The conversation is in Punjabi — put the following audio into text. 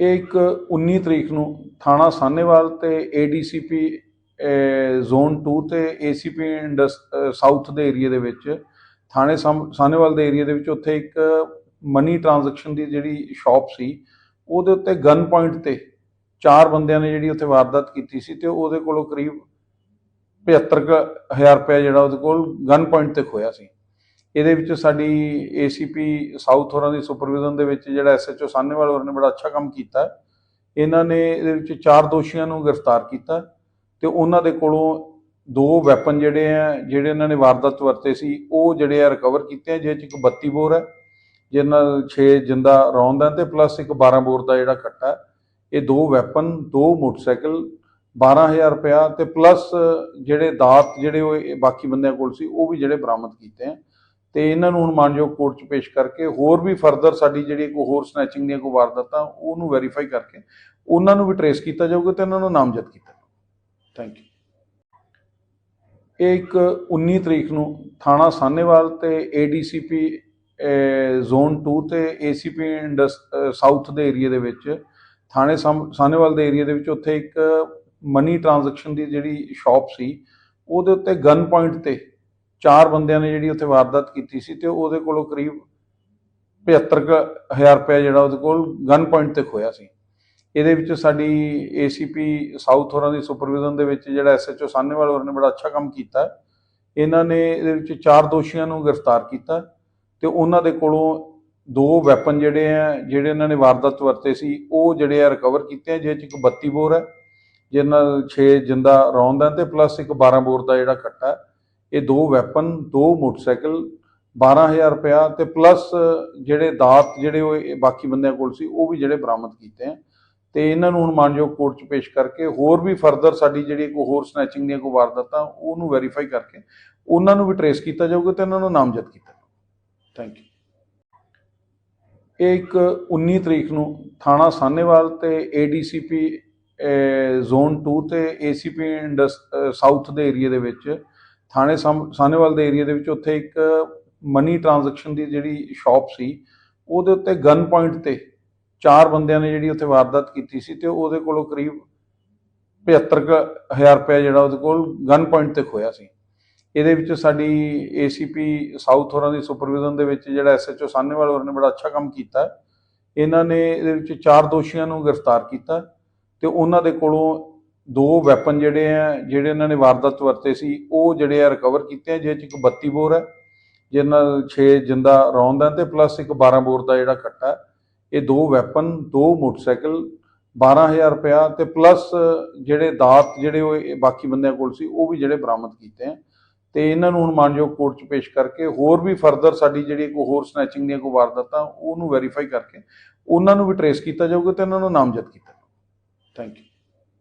ਇਹ ਇੱਕ 19 ਤਰੀਕ ਨੂੰ ਥਾਣਾ ਸਾਹਨੇਵਾਲ ਤੇ ਏਡੀਸੀਪੀ ਜ਼ੋਨ 2 ਤੇ ਏਸੀਪੀ ਸਾਊਥ ਦੇ ਏਰੀਆ ਦੇ ਵਿੱਚ, ਥਾਣੇ ਸਾਹਮ- ਸਾਹਨੇਵਾਲ ਦੇ ਏਰੀਆ ਦੇ ਵਿੱਚ ਉੱਥੇ ਇੱਕ ਮਨੀ ਟ੍ਰਾਂਜੈਕਸ਼ਨ ਦੀ ਜਿਹੜੀ ਸ਼ਾਪ ਸੀ, ਉਹਦੇ ਉੱਤੇ ਗਨ ਪੁਆਇੰਟ ਤੇ ਚਾਰ ਬੰਦਿਆਂ ਨੇ ਜਿਹੜੀ ਉੱਥੇ ਵਾਰਦਾਤ ਕੀਤੀ ਸੀ ਤੇ ਉਹਦੇ ਕੋਲੋਂ ਕਰੀਬ 75000 ਰੁਪਏ ਜਿਹੜਾ ਉਹਦੇ ਕੋਲ ਗਨ ਪੁਆਇੰਟ ਤੇ ਖੋਇਆ ਸੀ। ਇਹਦੇ ਵਿੱਚ ਸਾਡੀ ਏਸੀਪੀ ਸਾਊਥ ਹੋਰਾਂ ਦੀ ਸੁਪਰਵਿਜ਼ਨ ਦੇ ਵਿੱਚ ਜਿਹੜਾ ਐਸਐਚਓ ਸਾਹਨੇਵਾਲ ਹੋਰਾਂ ਨੇ ਬੜਾ ਅੱਛਾ ਕੰਮ ਕੀਤਾ ਇਹਨਾਂ ਨੇ ਇਹਦੇ ਵਿੱਚ ਚਾਰ ਦੋਸ਼ੀਆਂ ਨੂੰ ਗ੍ਰਿਫਤਾਰ ਕੀਤਾ ਤੇ ਉਹਨਾਂ ਦੇ ਕੋਲੋਂ ਦੋ ਵੈਪਨ ਜਿਹੜੇ ਆ, ਜਿਹੜੇ ਇਹਨਾਂ ਨੇ ਵਾਰਦਾਤ ਵਰਤੇ ਸੀ, ਉਹ ਜਿਹੜੇ ਆ ਰਿਕਵਰ ਕੀਤੇ ਆ, ਜਿਹਦੇ ਚ ਇੱਕ 32 ਬੋਰ ਹੈ ਜਿਹਨਾਂ ਨਾਲ 6 ਜਿੰਦਾ ਰੌਂਦ ਹੈ ਤੇ ਪਲੱਸ ਇੱਕ 12 ਬੋਰ ਦਾ ਜਿਹੜਾ ਖੱਟਾ ਇਹ ਦੋ ਵੈਪਨ ਦੋ ਮੋਟਰਸਾਈਕਲ 12000 ਰੁਪਇਆ ਤੇ ਪਲੱਸ ਜਿਹੜੇ ਦਾਤ ਜਿਹੜੇ ਉਹ ਇਹ ਬਾਕੀ ਬੰਦਿਆਂ ਕੋਲ ਸੀ, ਉਹ ਵੀ ਜਿਹੜੇ ਬਰਾਮਦ ਕੀਤੇ ਆ। ਤੇ ਇਹਨਾਂ ਨੂੰ ਹੁਣ ਮਾਨਯੋਗ ਕੋਰਟ 'ਚ ਪੇਸ਼ ਕਰਕੇ ਹੋਰ ਵੀ ਫਰਦਰ ਸਾਡੀ ਜਿਹੜੀ ਕੋਈ ਹੋਰ ਸਨੈਚਿੰਗ ਦੀਆਂ ਕੋਈ ਵਾਰਦਾਤਾਂ, ਉਹਨੂੰ ਵੈਰੀਫਾਈ ਕਰਕੇ ਉਹਨਾਂ ਨੂੰ ਵੀ ਟਰੇਸ ਕੀਤਾ ਜਾਊਗਾ ਤੇ ਉਹਨਾਂ ਨੂੰ ਨਾਮਜ਼ਦ ਕੀਤਾ ਜਾਊਗਾ। ਥੈਂਕ ਯੂ ਇਹ ਇੱਕ 19 ਤਰੀਕ ਨੂੰ ਥਾਣਾ ਸਾਹਨੇਵਾਲ ਤੇ ਏਡੀਸੀਪੀ ਜ਼ੋਨ 2 ਤੇ ਏਸੀਪੀ ਸਾਊਥ ਦੇ ਏਰੀਆ ਦੇ ਵਿੱਚ, ਥਾਣੇ ਸਾਹਮ- ਸਾਹਨੇਵਾਲ ਦੇ ਏਰੀਆ ਦੇ ਵਿੱਚ ਉੱਥੇ ਇੱਕ ਮਨੀ ਟ੍ਰਾਂਜੈਕਸ਼ਨ ਦੀ ਜਿਹੜੀ ਸ਼ਾਪ ਸੀ, ਉਹਦੇ ਉੱਤੇ ਗਨ ਪੁਆਇੰਟ ਤੇ ਚਾਰ ਬੰਦਿਆਂ ਨੇ ਜਿਹੜੀ ਉੱਥੇ ਵਾਰਦਾਤ ਕੀਤੀ ਸੀ ਤੇ ਉਹਦੇ ਕੋਲੋਂ ਕਰੀਬ 75000 ਰੁਪਏ ਜਿਹੜਾ ਉਹਦੇ ਕੋਲ ਗਨ ਪੁਆਇੰਟ ਤੇ ਖੋਇਆ ਸੀ ਇਹਦੇ ਵਿੱਚ ਸਾਡੀ ਏਸੀਪੀ ਸਾਊਥ ਹੋਰਾਂ ਦੀ ਸੁਪਰਵਿਜ਼ਨ ਦੇ ਵਿੱਚ ਜਿਹੜਾ ਐਸਐਚਓ ਸਾਹਨੇਵਾਲ ਹੋਰਾਂ ਨੇ ਬੜਾ ਅੱਛਾ ਕੰਮ ਕੀਤਾ ਇਹਨਾਂ ਨੇ ਇਹਦੇ ਵਿੱਚ ਚਾਰ ਦੋਸ਼ੀਆਂ ਨੂੰ ਗ੍ਰਿਫਤਾਰ ਕੀਤਾ ਤੇ ਉਹਨਾਂ ਦੇ ਕੋਲੋਂ ਦੋ ਵੈਪਨ ਜਿਹੜੇ ਆ, ਜਿਹੜੇ ਇਹਨਾਂ ਨੇ ਵਾਰਦਾਤ ਵਰਤੇ ਸੀ, ਉਹ ਜਿਹੜੇ ਆ ਰਿਕਵਰ ਕੀਤੇ ਆ, ਜਿਹਦੇ ਚ ਇੱਕ 32 ਬੋਰ ਹੈ ਜਿਹਨਾਂ ਨਾਲ 6 ਜਿੰਦਾ ਰੌਂਦ ਹੈ ਤੇ ਪਲੱਸ ਇੱਕ 12 ਬੋਰ ਦਾ ਜਿਹੜਾ ਖੱਟਾ ਹੈ। ਇਹ ਦੋ ਵੈਪਨ ਦੋ ਮੋਟਰਸਾਈਕਲ 12000 ਰੁਪਇਆ ਤੇ ਪਲੱਸ ਜਿਹੜੇ ਦਾਤ ਜਿਹੜੇ ਉਹ ਬਾਕੀ ਬੰਦਿਆਂ ਕੋਲ ਸੀ, ਉਹ ਵੀ ਜਿਹੜੇ ਬਰਾਮਦ ਕੀਤੇ ਆ। ਤੇ ਇਹਨਾਂ ਨੂੰ ਹੁਣ ਮਾਨਯੋਗ ਕੋਰਟ 'ਚ ਪੇਸ਼ ਕਰਕੇ ਹੋਰ ਵੀ ਫਰਦਰ ਸਾਡੀ ਜਿਹੜੀ ਕੋਈ ਹੋਰ ਸਨੈਚਿੰਗ ਦੀਆਂ ਕੋਈ ਵਾਰਦਾਤਾਂ, ਉਹਨੂੰ ਵੈਰੀਫਾਈ ਕਰਕੇ ਉਹਨਾਂ ਨੂੰ ਵੀ ਟਰੇਸ ਕੀਤਾ ਜਾਊਗਾ ਤੇ ਉਹਨਾਂ ਨੂੰ ਨਾਮਜ਼ਦ ਕੀਤਾ ਜਾਊਗਾ। ਥੈਂਕ ਯੂ ਇਹ ਇੱਕ 19 ਤਰੀਕ ਨੂੰ ਥਾਣਾ ਸਾਹਨੇਵਾਲ ਤੇ ਏਡੀਸੀਪੀ ਜ਼ੋਨ 2 ਤੇ ਏਸੀਪੀ ਸਾਊਥ ਦੇ ਏਰੀਆ ਦੇ ਵਿੱਚ ਥਾਣੇ ਸਾਹਮ- ਸਾਹਨੇਵਾਲ ਦੇ ਏਰੀਆ ਦੇ ਵਿੱਚ ਉੱਥੇ ਇੱਕ ਮਨੀ ਟ੍ਰਾਂਜੈਕਸ਼ਨ ਦੀ ਜਿਹੜੀ ਸ਼ਾਪ ਸੀ, ਉਹਦੇ ਉੱਤੇ ਗਨ ਪੁਆਇੰਟ ਤੇ ਚਾਰ ਬੰਦਿਆਂ ਨੇ ਜਿਹੜੀ ਉੱਥੇ ਵਾਰਦਾਤ ਕੀਤੀ ਸੀ ਤੇ ਉਹਦੇ ਕੋਲੋਂ ਕਰੀਬ 75000 ਰੁਪਏ ਜਿਹੜਾ ਉਹਦੇ ਕੋਲ ਗਨ ਪੁਆਇੰਟ ਤੇ ਖੋਇਆ ਸੀ। ਇਹਦੇ ਵਿੱਚ ਸਾਡੀ ਏਸੀਪੀ ਸਾਊਥ ਹੋਰਾਂ ਦੀ ਸੁਪਰਵਿਜ਼ਨ ਦੇ ਵਿੱਚ ਜਿਹੜਾ ਐਸਐਚਓ ਸਾਹਨੇਵਾਲ ਹੋਰਾਂ ਨੇ ਬੜਾ ਅੱਛਾ ਕੰਮ ਕੀਤਾ। ਇਹਨਾਂ ਨੇ ਇਹਦੇ ਵਿੱਚ ਚਾਰ ਦੋਸ਼ੀਆਂ ਨੂੰ ਗ੍ਰਿਫਤਾਰ ਕੀਤਾ ਤੇ ਉਹਨਾਂ ਦੇ ਕੋਲੋਂ ਦੋ ਵੈਪਨ ਜਿਹੜੇ ਆ, ਜਿਹੜੇ ਇਹਨਾਂ ਨੇ ਵਾਰਦਾਤ ਵਰਤੇ ਸੀ, ਉਹ ਜਿਹੜੇ ਆ ਰਿਕਵਰ ਕੀਤੇ ਆ, ਜਿਹਦੇ ਚ ਇੱਕ 32 ਬੋਰ ਹੈ ਜਿਹਨਾਂ ਨਾਲ 6 ਜਿੰਦਾ ਰੌਂਦ ਹੈ ਤੇ ਪਲੱਸ ਇੱਕ 12 ਬੋਰ ਦਾ ਜਿਹੜਾ ਖੱਟਾ ਇਹ ਦੋ ਵੈਪਨ ਦੋ ਮੋਟਰਸਾਈਕਲ 12000 ਰੁਪਇਆ ਤੇ ਪਲੱਸ ਜਿਹੜੇ ਦਾਤ ਜਿਹੜੇ ਉਹ ਬਾਕੀ ਬੰਦਿਆਂ ਕੋਲ ਸੀ, ਉਹ ਵੀ ਜਿਹੜੇ ਬਰਾਮਦ ਕੀਤੇ ਆ। ਤੇ ਇਹਨਾਂ ਨੂੰ ਹੁਣ ਮਾਨਯੋਗ ਕੋਰਟ 'ਚ ਪੇਸ਼ ਕਰਕੇ ਹੋਰ ਵੀ ਫਰਦਰ ਸਾਡੀ ਜਿਹੜੀ ਕੋਈ ਹੋਰ ਸਨੈਚਿੰਗ ਦੀਆਂ ਕੋਈ ਵਾਰਦਾਤਾਂ, ਉਹਨੂੰ ਵੈਰੀਫਾਈ ਕਰਕੇ ਉਹਨਾਂ ਨੂੰ ਵੀ ਟਰੇਸ ਕੀਤਾ ਜਾਊਗਾ ਤੇ ਉਹਨਾਂ ਨੂੰ ਨਾਮਜ਼ਦ ਕੀਤਾ ਜਾਊਗਾ। Thank you